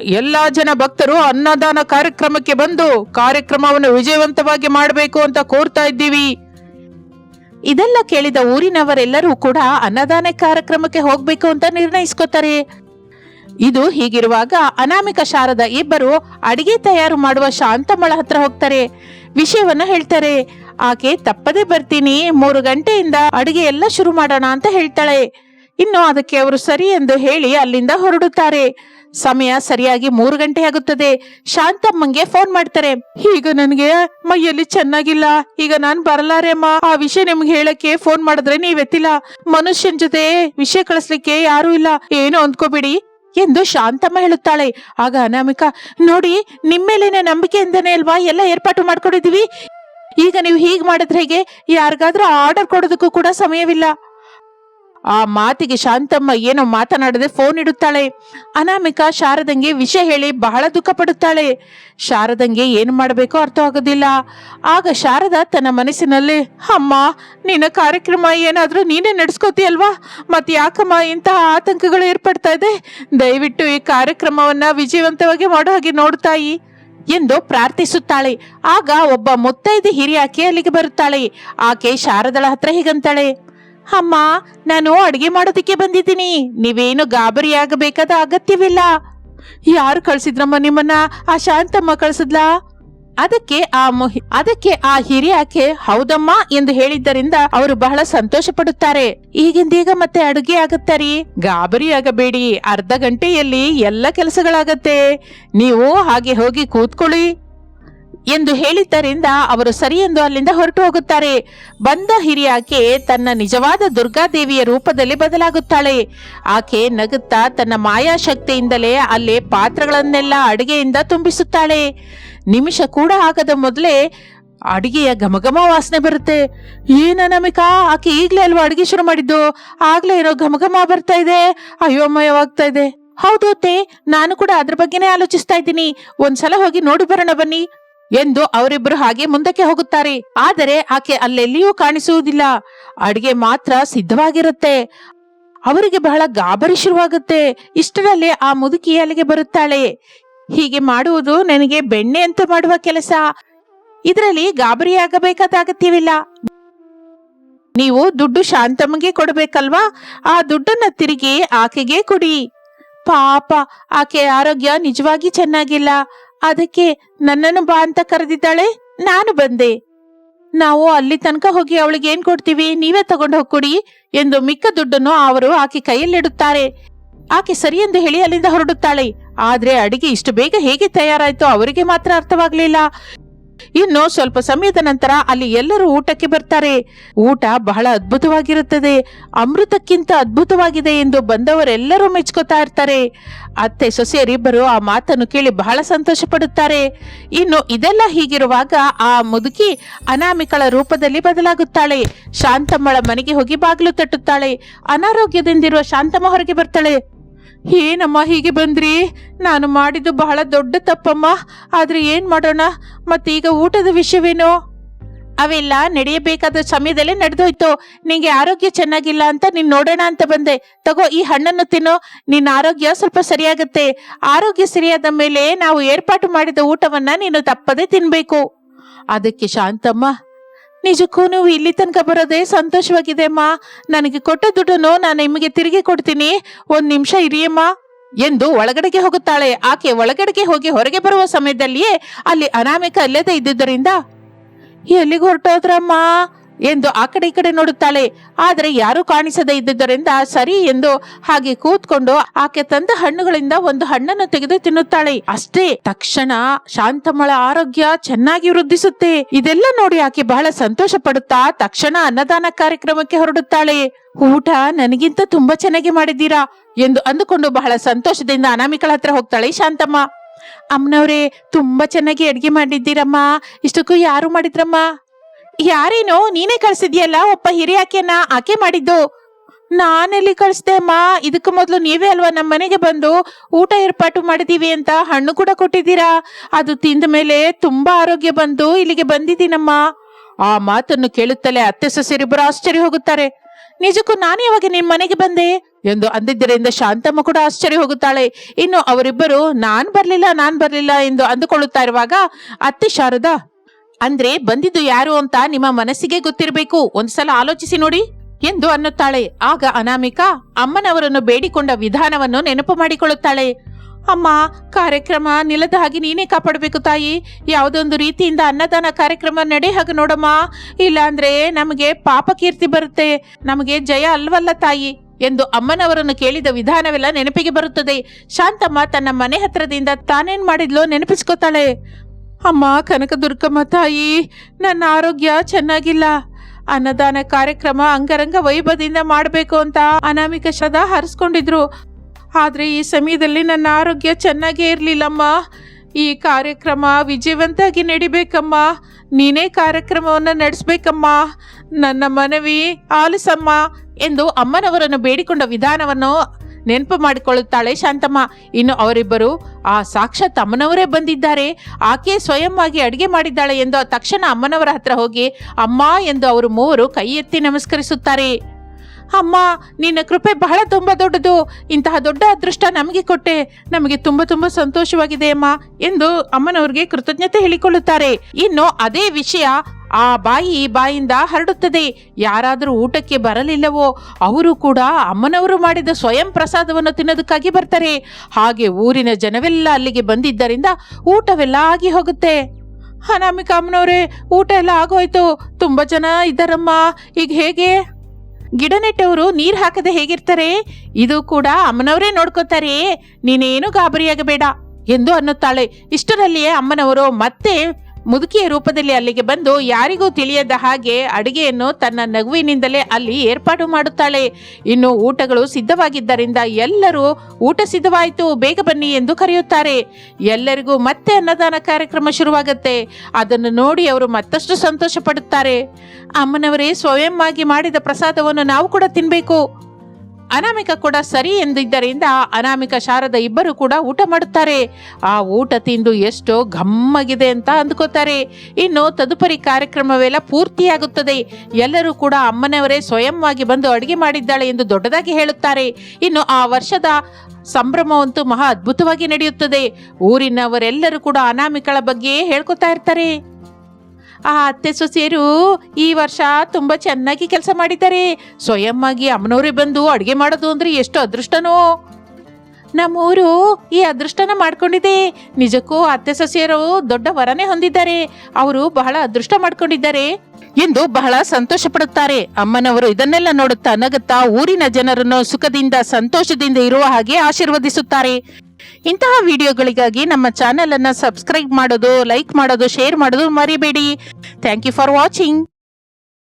ಎಲ್ಲಾ ಜನ ಭಕ್ತರು ಅನ್ನದಾನ ಕಾರ್ಯಕ್ರಮಕ್ಕೆ ಬಂದು ಕಾರ್ಯಕ್ರಮವನ್ನು ವಿಜಯವಂತವಾಗಿ ಮಾಡಬೇಕು ಅಂತ ಕೋರ್ತಾ ಇದ್ದೀವಿ. ಇದೆಲ್ಲ ಕೇಳಿದ ಊರಿನವರೆಲ್ಲರೂ ಕೂಡ ಅನ್ನದಾನ ಕಾರ್ಯಕ್ರಮಕ್ಕೆ ಹೋಗ್ಬೇಕು ಅಂತ ನಿರ್ಣಯಿಸ್ಕೋತಾರೆ. ಇದು ಹೀಗಿರುವಾಗ ಅನಾಮಿಕ ಶಾರದ ಇಬ್ಬರು ಅಡಿಗೆ ತಯಾರು ಮಾಡುವ ಶಾಂತಮ್ಮಳ ಹತ್ರ ಹೋಗ್ತಾರೆ. ವಿಷಯವನ್ನ ಹೇಳ್ತಾರೆ. ಆಕೆ ತಪ್ಪದೆ ಬರ್ತೀನಿ, ಮೂರು ಗಂಟೆಯಿಂದ ಅಡುಗೆ ಎಲ್ಲ ಶುರು ಮಾಡೋಣ ಅಂತ ಹೇಳ್ತಾಳೆ. ಇನ್ನು ಅದಕ್ಕೆ ಅವರು ಸರಿ ಎಂದು ಹೇಳಿ ಅಲ್ಲಿಂದ ಹೊರಡುತ್ತಾರೆ. ಸಮಯ ಸರಿಯಾಗಿ ಮೂರು ಗಂಟೆ ಆಗುತ್ತದೆ. ಶಾಂತಮ್ಮಂಗೆ ಫೋನ್ ಮಾಡ್ತಾರೆ. ಈಗ ನನಗೆ ಮೈಯಲ್ಲಿ ಚೆನ್ನಾಗಿಲ್ಲ. ಈಗ ನಾನ್ ಬರಲಾರೆ ಅಮ್ಮ. ಆ ವಿಷಯ ನಿಮ್ಗೆ ಹೇಳಕ್ಕೆ ಫೋನ್ ಮಾಡಿದ್ರೆ ನೀವ್ ಎತ್ತಿಲ್ಲ. ಮನುಷ್ಯನ್ ಜೊತೆ ವಿಷಯ ಕಳಿಸ್ಲಿಕ್ಕೆ ಯಾರೂ ಇಲ್ಲ. ಏನು ಅಂದ್ಕೋಬೇಡಿ ಎಂದು ಶಾಂತಮ್ಮ ಹೇಳುತ್ತಾಳೆ. ಆಗ ಅನಾಮಿಕಾ, ನೋಡಿ ನಿಮ್ಮೇಲೇನೆ ನಂಬಿಕೆಯಿಂದನೇ ಅಲ್ವಾ ಎಲ್ಲ ಏರ್ಪಾಟು ಮಾಡ್ಕೊಂಡಿದೀವಿ ಈಗ ನೀವು ಹೀಗೆ ಮಾಡಿದ್ರೆ ಹೇಗೆ? ಯಾರಿಗಾದ್ರೂ ಆರ್ಡರ್ ಕೊಡೋದಕ್ಕೂ ಕೂಡ ಸಮಯವಿಲ್ಲ. ಆ ಮಾತಿಗೆ ಶಾಂತಮ್ಮ ಏನೋ ಮಾತನಾಡದೆ ಫೋನ್ ಇಡುತ್ತಾಳೆ. ಅನಾಮಿಕಾ ಶಾರದಂಗೆ ವಿಷಯ ಹೇಳಿ ಬಹಳ ದುಃಖ ಪಡುತ್ತಾಳೆ. ಶಾರದಂಗೆ ಏನು ಮಾಡಬೇಕೋ ಅರ್ಥವಾಗೋದಿಲ್ಲ ಆಗ ಶಾರದ ತನ್ನ ಮನಸ್ಸಿನಲ್ಲಿ, ಅಮ್ಮ, ನಿನ್ನ ಕಾರ್ಯಕ್ರಮ ಏನಾದರೂ ನೀನೇ ನಡೆಸ್ಕೋತೀಯಲ್ವಾ? ಮತ್ತೆ ಯಾಕಮ್ಮ ಇಂತಹ ಆತಂಕಗಳು ಏರ್ಪಡ್ತಾ ಇದೆ? ದಯವಿಟ್ಟು ಈ ಕಾರ್ಯಕ್ರಮವನ್ನ ವಿಜಯವಂತವಾಗಿ ಮಾಡೋ ಹಾಗೆ ನೋಡ್ತಾಯಿ ಎಂದು ಪ್ರಾರ್ಥಿಸುತ್ತಾಳೆ. ಆಗ ಒಬ್ಬ ಮುತ್ತೈದೆ ಹಿರಿಯಾಕೆ ಅಲ್ಲಿಗೆ ಬರುತ್ತಾಳೆ. ಆಕೆ ಶಾರದಳ ಹತ್ರ ಹೀಗಂತಾಳೆ, ಅಮ್ಮ, ನಾನು ಅಡಿಗೆ ಮಾಡೋದಕ್ಕೆ ಬಂದಿದ್ದೀನಿ. ನೀವೇನು ಗಾಬರಿಯಾಗಬೇಕಾದ ಅಗತ್ಯವಿಲ್ಲ. ಯಾರು ಕಳ್ಸಿದ್ರಮ್ಮ ನಿಮ್ಮನ್ನ? ಆ ಶಾಂತಮ್ಮ ಕಳ್ಸಿದ್ಲಾ? ಅದಕ್ಕೆ ಆ ಮೊಹಿ, ಅದಕ್ಕೆ ಆ ಹಿರಿಯಾಕೆ ಹೌದಮ್ಮ ಎಂದು ಹೇಳಿದ್ದರಿಂದ ಅವರು ಬಹಳ ಸಂತೋಷ ಪಡುತ್ತಾರೆ ಈಗಿಂದೀಗ ಮತ್ತೆ ಅಡುಗೆ ಆಗತ್ತರಿ? ಗಾಬರಿ ಆಗಬೇಡಿ. ಅರ್ಧ ಗಂಟೆಯಲ್ಲಿ ಎಲ್ಲ ಕೆಲಸಗಳಾಗತ್ತೆ. ನೀವು ಹಾಗೆ ಹೋಗಿ ಕೂತ್ಕೊಳ್ಳಿ. ಎಂದು ಹೇಳಿದ್ದರಿಂದ ಅವರು ಸರಿ ಎಂದು ಅಲ್ಲಿಂದ ಹೊರಟು ಹೋಗುತ್ತಾರೆ. ಬಂದ ಹಿರಿಯಾಕೆ ತನ್ನ ನಿಜವಾದ ದುರ್ಗಾದೇವಿಯ ರೂಪದಲ್ಲಿ ಬದಲಾಗುತ್ತಾಳೆ. ಆಕೆ ನಗುತ್ತಾ ತನ್ನ ಮಾಯಾಶಕ್ತಿಯಿಂದಲೇ ಅಲ್ಲಿ ಪಾತ್ರಗಳನ್ನೆಲ್ಲ ಅಡುಗೆಯಿಂದ ತುಂಬಿಸುತ್ತಾಳೆ. ನಿಮಿಷ ಕೂಡ ಆಗದ ಮೊದಲೇ ಅಡಿಗೆಯ ಘಮಘಮ ವಾಸನೆ ಬರುತ್ತೆ. ಏನ ನಮಿಕಾ? ಆಕೆ ಈಗಲೇ ಅಲ್ವಾ ಅಡಿಗೆ ಶುರು ಮಾಡಿದ್ದು? ಆಗ್ಲೇ ಏನೋ ಘಮಘಮ ಬರ್ತಾ ಇದೆ. ಅಯೋಮಯವಾಗ್ತಾ ಇದೆ. ಹೌದು ಅತ್ತೆ, ನಾನು ಕೂಡ ಅದ್ರ ಬಗ್ಗೆನೇ ಆಲೋಚಿಸ್ತಾ ಇದ್ದೀನಿ. ಒಂದ್ಸಲ ಹೋಗಿ ನೋಡಿ ಬರೋಣ ಬನ್ನಿ. ಎಂದು ಅವರಿಬ್ಬರು ಹಾಗೆ ಮುಂದಕ್ಕೆ ಹೋಗುತ್ತಾರೆ. ಆದರೆ ಆಕೆ ಅಲ್ಲೆಲ್ಲಿಯೂ ಕಾಣಿಸುವುದಿಲ್ಲ. ಅಡಿಗೆ ಮಾತ್ರ ಸಿದ್ಧವಾಗಿರುತ್ತೆ. ಅವರಿಗೆ ಬಹಳ ಗಾಬರಿ ಶುರುವಾಗುತ್ತೆ. ಇಷ್ಟರಲ್ಲಿ ಆ ಮುದುಕಿ ಅಲ್ಲಿಗೆ ಬರುತ್ತಾಳೆ. ಹೀಗೆ ಮಾಡುವುದು ನನಗೆ ಬೆಣ್ಣೆ ಅಂತ ಮಾಡುವ ಕೆಲಸ. ಇದರಲ್ಲಿ ಗಾಬರಿಯಾಗಬೇಕಾದ ಅಗತ್ಯವಿಲ್ಲ ನೀವು ದುಡ್ಡು ಶಾಂತಮ್ಮಗೆ ಕೊಡಬೇಕಲ್ವಾ? ಆ ದುಡ್ಡನ್ನ ತಿರುಗಿ ಆಕೆಗೆ ಕೊಡಿ. ಪಾಪ, ಆಕೆ ಆರೋಗ್ಯ ನಿಜವಾಗಿ ಚೆನ್ನಾಗಿಲ್ಲ. ಅದಕ್ಕೆ ನನ್ನನ್ನು ಬಾ ಅಂತ ಕರೆದಿದ್ದಾಳೆ? ನಾನು ಬಂದೆ. ನಾವು ಅಲ್ಲಿ ತನಕ ಹೋಗಿ ಅವಳಿಗೆ ಏನ್ ಕೊಡ್ತೀವಿ? ನೀವೇ ತಗೊಂಡು ಹೋಗ್ಕೊಡಿ ಎಂದು ಮಿಕ್ಕ ದುಡ್ಡನ್ನು ಅವರು ಆಕೆ ಕೈಯಲ್ಲಿಡುತ್ತಾರೆ ಆಕೆ ಸರಿ ಎಂದು ಹೇಳಿ ಅಲ್ಲಿಂದ ಹೊರಡುತ್ತಾಳೆ. ಆದ್ರೆ ಅಡಿಗೆ ಇಷ್ಟು ಬೇಗ ಹೇಗೆ ತಯಾರಾಯ್ತು ಅವರಿಗೆ ಮಾತ್ರ ಅರ್ಥವಾಗ್ಲಿಲ್ಲ. ಇನ್ನು ಸ್ವಲ್ಪ ಸಮಯದ ನಂತರ ಅಲ್ಲಿ ಎಲ್ಲರೂ ಊಟಕ್ಕೆ ಬರ್ತಾರೆ. ಊಟ ಬಹಳ ಅದ್ಭುತವಾಗಿರುತ್ತದೆ. ಅಮೃತಕ್ಕಿಂತ ಅದ್ಭುತವಾಗಿದೆ ಎಂದು ಬಂದವರೆಲ್ಲರೂ ಮೆಚ್ಕೋತಾ ಇರ್ತಾರೆ. ಅತ್ತೆ, ಸೊಸೆಯರಿಬ್ಬರು ಆ ಮಾತನ್ನು ಕೇಳಿ ಬಹಳ ಸಂತೋಷ ಪಡುತ್ತಾರೆ ಇನ್ನು ಇದೆಲ್ಲ ಹೀಗಿರುವಾಗ ಆ ಮುದುಕಿ ಅನಾಮಿಕಳ ರೂಪದಲ್ಲಿ ಬದಲಾಗುತ್ತಾಳೆ. ಶಾಂತಮ್ಮಳ ಮನೆಗೆ ಹೋಗಿ ಬಾಗಿಲು ತಟ್ಟುತ್ತಾಳೆ. ಅನಾರೋಗ್ಯದಿಂದಿರುವ ಶಾಂತಮ್ಮ ಹೊರಗೆ ಬರ್ತಾಳೆ. ಏನಮ್ಮ ಹೀಗೆ ಬಂದ್ರಿ? ನಾನು ಮಾಡಿದ್ದು ಬಹಳ ದೊಡ್ಡ ತಪ್ಪಮ್ಮ. ಆದ್ರೆ ಏನು ಮಾಡೋಣ? ಮತ್ತೀಗ ಊಟದ ವಿಷಯವೇನು? ಅವೆಲ್ಲ ನಡೆಯಬೇಕಾದ ಸಮಯದಲ್ಲೇ ನಡೆದೋಯ್ತು. ನಿಂಗೆ ಆರೋಗ್ಯ ಚೆನ್ನಾಗಿಲ್ಲ ಅಂತ ನೀನ್ ನೋಡೋಣ ಅಂತ ಬಂದೆ. ತಗೋ ಈ ಹಣ್ಣನ್ನು ತಿನ್ನು. ನಿನ್ನ ಆರೋಗ್ಯ ಸ್ವಲ್ಪ ಸರಿಯಾಗತ್ತೆ. ಆರೋಗ್ಯ ಸರಿಯಾದ ಮೇಲೆ ನಾವು ಏರ್ಪಾಟು ಮಾಡಿದ ಊಟವನ್ನ ನೀನು ತಪ್ಪದೆ ತಿನ್ನಬೇಕು ಅದಕ್ಕೆ ಶಾಂತಮ್ಮ ನಿಜಕ್ಕೂ ಇಲ್ಲಿ ತನಕ ಬರೋದೇ ಸಂತೋಷವಾಗಿದೆ, ಅಮ್ಮ. ನನಗೆ ಕೊಟ್ಟ ದುಡ್ಡನ್ನು ನಾನು ನಿಮಗೆ ತಿರುಗಿ ಕೊಡ್ತೀನಿ. ಒಂದು ನಿಮಿಷ ಇರಿಯಮ್ಮ ಎಂದು ಒಳಗಡೆಗೆ ಹೋಗುತ್ತಾಳೆ. ಆಕೆ ಒಳಗಡೆಗೆ ಹೋಗಿ ಹೊರಗೆ ಬರುವ ಸಮಯದಲ್ಲಿಯೇ ಅಲ್ಲಿ ಅನಾಮಿಕ ಅಲ್ಲದೆ ಇದ್ದುದರಿಂದ ಎಲ್ಲಿಗೆ ಹೊರಟೋದ್ರಮ್ಮ? ಎಂದು ಆ ಕಡೆ ಈ ಕಡೆ ನೋಡುತ್ತಾಳೆ. ಆದರೆ ಯಾರೂ ಕಾಣಿಸದೇ ಇದ್ದುದರಿಂದ ಸರಿ ಎಂದು ಹಾಗೆ ಕೂತ್ಕೊಂಡು ಆಕೆ ತಂದ ಹಣ್ಣುಗಳಿಂದ ಒಂದು ಹಣ್ಣನ್ನು ತೆಗೆದು ತಿನ್ನುತ್ತಾಳೆ. ಅಷ್ಟೇ, ತಕ್ಷಣ ಶಾಂತಮ್ಮಳ ಆರೋಗ್ಯ ಚೆನ್ನಾಗಿ ವೃದ್ಧಿಸುತ್ತೆ. ಇದೆಲ್ಲ ನೋಡಿ ಆಕೆ ಬಹಳ ಸಂತೋಷ ಪಡುತ್ತಾ ತಕ್ಷಣ ಅನ್ನದಾನ ಕಾರ್ಯಕ್ರಮಕ್ಕೆ ಹೊರಡುತ್ತಾಳೆ. ಊಟ ನನಗಿಂತ ತುಂಬಾ ಚೆನ್ನಾಗಿ ಮಾಡಿದ್ದೀರಾ ಎಂದು ಅಂದುಕೊಂಡು ಬಹಳ ಸಂತೋಷದಿಂದ ಅನಾಮಿಕಳ ಹತ್ರ ಹೋಗ್ತಾಳೆ ಶಾಂತಮ್ಮ. ಅಮ್ಮನವ್ರೆ, ತುಂಬಾ ಚೆನ್ನಾಗಿ ಅಡ್ಗೆ ಮಾಡಿದ್ದೀರಮ್ಮ. ಇಷ್ಟಕ್ಕೂ ಯಾರು ಮಾಡಿದ್ರಮ್ಮ? ಯಾರೇನೋ ನೀನೇ ಕಳ್ಸಿದ್ಯಲ್ಲ ಒಬ್ಬ ಹಿರಿಯಾಕೆನ ಆಕೆ ಮಾಡಿದ್ದು? ನಾನೆಲ್ಲಿ ಕಳಿಸ್ದೆ ಅಮ್ಮ? ಇದಕ್ಕೆ ಮೊದಲು ನೀವೇ ಅಲ್ವಾ ನಮ್ಮ ಮನೆಗೆ ಬಂದು ಊಟ ಏರ್ಪಾಟು ಮಾಡಿದೀವಿ ಅಂತ ಹಣ್ಣು ಕೂಡ ಕೊಟ್ಟಿದ್ದೀರಾ? ಅದು ತಿಂದ ಮೇಲೆ ತುಂಬಾ ಆರೋಗ್ಯ ಬಂದು ಇಲ್ಲಿಗೆ ಬಂದಿದ್ದೀನಮ್ಮ. ಆ ಮಾತನ್ನು ಕೇಳುತ್ತಲೇ ಅತ್ತೆ ಸೊಸೆರಿಬ್ಬರು ಆಶ್ಚರ್ಯ ಹೋಗುತ್ತಾರೆ. ನಿಜಕ್ಕೂ ನಾನು ಯಾವಾಗ ನಿಮ್ಮ ಮನೆಗೆ ಬಂದೆ? ಎಂದು ಅಂದಿದ್ದರಿಂದ ಶಾಂತಮ್ಮ ಕೂಡ ಆಶ್ಚರ್ಯ ಹೋಗುತ್ತಾಳೆ. ಇನ್ನು ಅವರಿಬ್ಬರು ನಾನ್ ಬರ್ಲಿಲ್ಲ ನಾನ್ ಬರ್ಲಿಲ್ಲ ಎಂದು ಅಂದುಕೊಳ್ಳುತ್ತಾ ಇರುವಾಗ ಅತ್ತೆ ಶಾರದಾ ಅಂದ್ರೆ ಬಂದಿದ್ದು ಯಾರು ಅಂತ ನಿಮ್ಮ ಮನಸ್ಸಿಗೆ ಗೊತ್ತಿರಬೇಕು. ಒಂದ್ಸಲ ಆಲೋಚಿಸಿ ನೋಡಿ. ಎಂದು ಅನ್ನುತ್ತಾಳೆ. ಆಗ ಅನಾಮಿಕಾ ಅಮ್ಮನವರನ್ನು ಬೇಡಿಕೊಂಡ ವಿಧಾನವನ್ನು ನೆನಪು ಮಾಡಿಕೊಳ್ಳುತ್ತಾಳೆ. ಅಮ್ಮ, ಕಾರ್ಯಕ್ರಮ ನಿಲ್ಲದ ಹಾಗೆ ನೀನೇ ಕಾಪಾಡಬೇಕು ತಾಯಿ. ಯಾವುದೊಂದು ರೀತಿಯಿಂದ ಅನ್ನದಾನ ಕಾರ್ಯಕ್ರಮ ನಡೆ ಹಾಗೆ ನೋಡಮ್ಮ. ಇಲ್ಲಾಂದ್ರೆ ನಮಗೆ ಪಾಪ ಕೀರ್ತಿ ಬರುತ್ತೆ. ನಮಗೆ ಜಯ ಅಲ್ವಲ್ಲ ತಾಯಿ ಎಂದು ಅಮ್ಮನವರನ್ನು ಕೇಳಿದ ವಿಧಾನವೆಲ್ಲ ನೆನಪಿಗೆ ಬರುತ್ತದೆ. ಶಾಂತಮ್ಮ ತನ್ನ ಮನೆ ಹತ್ರದಿಂದ ತಾನೇನ್ ಮಾಡಿದ್ಲೋ ನೆನಪಿಸ್ಕೋತಾಳೆ. ಅಮ್ಮ ಕನಕದುರ್ಗಮ್ಮ ತಾಯಿ, ನನ್ನ ಆರೋಗ್ಯ ಚೆನ್ನಾಗಿಲ್ಲ. ಅನ್ನದಾನ ಕಾರ್ಯಕ್ರಮ ಅಂಗರಂಗ ವೈಭವದಿಂದ ಮಾಡಬೇಕು ಅಂತ ಅನಾಮಿಕ ಸದಾ ಹರಿಸ್ಕೊಂಡಿದ್ರು. ಆದರೆ ಈ ಸಮಯದಲ್ಲಿ ನನ್ನ ಆರೋಗ್ಯ ಚೆನ್ನಾಗೇ ಇರಲಿಲ್ಲಮ್ಮ. ಈ ಕಾರ್ಯಕ್ರಮ ವಿಜಯವಂತಾಗಿ ನಡಿಬೇಕಮ್ಮ. ನೀನೇ ಕಾರ್ಯಕ್ರಮವನ್ನು ನಡೆಸಬೇಕಮ್ಮ. ನನ್ನ ಮನವಿ ಆಲಿಸಮ್ಮ ಎಂದು ಅಮ್ಮನವರನ್ನು ಬೇಡಿಕೊಂಡ ವಿಧಾನವನ್ನು ನೆನಪು ಮಾಡಿಕೊಳ್ಳುತ್ತಾಳೆ ಶಾಂತಮ್ಮ. ಇನ್ನು ಅವರಿಬ್ಬರು ಆ ಸಾಕ್ಷಾತ್ ಅಮ್ಮನವರೇ ಬಂದಿದ್ದಾರೆ. ಆಕೆ ಸ್ವಯಂವಾಗಿ ಅಡುಗೆ ಮಾಡಿದ್ದಾಳೆ ಎಂದು ತಕ್ಷಣ ಅಮ್ಮನವರ ಹತ್ರ ಹೋಗಿ, ಅಮ್ಮ ಎಂದು ಅವರು ಮೂವರು ಕೈ ಎತ್ತಿ ನಮಸ್ಕರಿಸುತ್ತಾರೆ. ಅಮ್ಮ, ನಿನ್ನ ಕೃಪೆ ಬಹಳ ತುಂಬ ದೊಡ್ಡದು. ಇಂತಹ ದೊಡ್ಡ ಅದೃಷ್ಟ ನಮಗೆ ಕೊಟ್ಟೆ. ನಮಗೆ ತುಂಬ ತುಂಬ ಸಂತೋಷವಾಗಿದೆ ಅಮ್ಮ ಎಂದು ಅಮ್ಮನವ್ರಿಗೆ ಕೃತಜ್ಞತೆ ಹೇಳಿಕೊಳ್ಳುತ್ತಾರೆ. ಇನ್ನು ಅದೇ ವಿಷಯ ಆ ಬಾಯಿ ಬಾಯಿಂದ ಹರಡುತ್ತದೆ. ಯಾರಾದರೂ ಊಟಕ್ಕೆ ಬರಲಿಲ್ಲವೋ, ಅವರು ಕೂಡ ಅಮ್ಮನವರು ಮಾಡಿದ ಸ್ವಯಂ ಪ್ರಸಾದವನ್ನು ತಿನ್ನೋದಕ್ಕಾಗಿ ಬರ್ತಾರೆ. ಹಾಗೆ ಊರಿನ ಜನವೆಲ್ಲ ಅಲ್ಲಿಗೆ ಬಂದಿದ್ದರಿಂದ ಊಟವೆಲ್ಲ ಆಗಿ ಹೋಗುತ್ತೆ. ಅನಾಮಿಕ ಅಮ್ಮನವರೇ, ಊಟ ಎಲ್ಲ ಆಗೋಯ್ತು. ತುಂಬ ಜನ ಇದ್ದಾರಮ್ಮ. ಈಗ ಹೇಗೆ? ಗಿಡ ನೆಟ್ಟವರು ನೀರು ಹಾಕದೆ ಹೇಗಿರ್ತಾರೆ? ಇದು ಕೂಡ ಅಮ್ಮನವರೇ ನೋಡ್ಕೋತಾರೆ. ನೀನೇನು ಗಾಬರಿಯಾಗಬೇಡ ಎಂದು ಅನ್ನುತ್ತಾಳೆ. ಇಷ್ಟರಲ್ಲಿಯೇ ಅಮ್ಮನವರು ಮತ್ತೆ ಮುದುಕಿಯ ರೂಪದಲ್ಲಿ ಅಲ್ಲಿಗೆ ಬಂದು ಯಾರಿಗೂ ತಿಳಿಯದ ಹಾಗೆ ಅಡುಗೆಯನ್ನು ತನ್ನ ನಗುವಿನಿಂದಲೇ ಅಲ್ಲಿ ಏರ್ಪಾಡು ಮಾಡುತ್ತಾಳೆ. ಇನ್ನು ಊಟಗಳು ಸಿದ್ಧವಾಗಿದ್ದರಿಂದ ಎಲ್ಲರೂ ಊಟ ಸಿದ್ಧವಾಯಿತು, ಬೇಗ ಬನ್ನಿ ಎಂದು ಕರೆಯುತ್ತಾರೆ. ಎಲ್ಲರಿಗೂ ಮತ್ತೆ ಅನ್ನದಾನ ಕಾರ್ಯಕ್ರಮ ಶುರುವಾಗುತ್ತೆ. ಅದನ್ನು ನೋಡಿ ಅವರು ಮತ್ತಷ್ಟು ಸಂತೋಷ ಪಡುತ್ತಾರೆ ಅಮ್ಮನವರೇ ಸ್ವಯಂ ಆಗಿ ಮಾಡಿದ ಪ್ರಸಾದವನ್ನು ನಾವು ಕೂಡ ತಿನ್ಬೇಕು. ಅನಾಮಿಕ ಕೂಡ ಸರಿ ಎಂದಿದ್ದರಿಂದ ಅನಾಮಿಕ ಶಾರದ ಇಬ್ಬರು ಕೂಡ ಊಟ ಮಾಡುತ್ತಾರೆ. ಆ ಊಟ ತಿಂದು ಎಷ್ಟೋ ಗಮ್ಮಗಿದೆ ಅಂತ ಅಂದ್ಕೋತಾರೆ ಇನ್ನು ತದುಪರಿ ಕಾರ್ಯಕ್ರಮವೆಲ್ಲ ಪೂರ್ತಿಯಾಗುತ್ತದೆ. ಎಲ್ಲರೂ ಕೂಡ ಅಮ್ಮನವರೇ ಸ್ವಯಂವಾಗಿ ಬಂದು ಅಡುಗೆ ಮಾಡಿದ್ದಾಳೆ ಎಂದು ದೊಡ್ಡದಾಗಿ ಹೇಳುತ್ತಾರೆ. ಇನ್ನು ಆ ವರ್ಷದ ಸಂಭ್ರಮವಂತೂ ಮಹಾ ಅದ್ಭುತವಾಗಿ ನಡೆಯುತ್ತದೆ. ಊರಿನವರೆಲ್ಲರೂ ಕೂಡ ಅನಾಮಿಕಳ ಬಗ್ಗೆಯೇ ಹೇಳ್ಕೊತಾ ಇರ್ತಾರೆ. ಆ ಅತ್ತೆ ಸೊಸೆಯರು ಈ ವರ್ಷ ತುಂಬ ಚೆನ್ನಾಗಿ ಕೆಲಸ ಮಾಡಿದ್ದಾರೆ. ಸ್ವಯಂ ಆಗಿ ಅಮ್ಮನವರೇ ಬಂದು ಅಡುಗೆ ಮಾಡೋದು ಅಂದ್ರೆ ಎಷ್ಟು ಅದೃಷ್ಟನೋ. ನಮ್ಮೂರು ಈ ಅದೃಷ್ಟನ ಮಾಡ್ಕೊಂಡಿದೆ. ನಿಜಕ್ಕೂ ಅತ್ತೆ ಸೊಸೆಯರು ದೊಡ್ಡ ವರನೇ ಹೊಂದಿದ್ದಾರೆ. ಅವರು ಬಹಳ ಅದೃಷ್ಟ ಮಾಡ್ಕೊಂಡಿದ್ದಾರೆ. ಎಂದು ಬಹಳ ಸಂತೋಷ ಪಡುತ್ತಾರೆ. ಅಮ್ಮನವರು ಇದನ್ನೆಲ್ಲ ನೋಡುತ್ತಾ ನಗುತ್ತಾ ಊರಿನ ಜನರನ್ನು ಸುಖದಿಂದ, ಸಂತೋಷದಿಂದ ಇರುವ ಹಾಗೆ ಆಶೀರ್ವದಿಸುತ್ತಾರೆ. ಇಂತಹ ವಿಡಿಯೋಗಳಿಗಾಗಿ ನಮ್ಮ ಚಾನೆಲ್ ಅನ್ನ ಸಬ್ಸ್ಕ್ರೈಬ್ ಮಾಡೋದು ಲೈಕ್ ಮಾಡೋದು ಶೇರ್ ಮಾಡೋದು ಮರಿಬೇಡಿ. Thank you for watching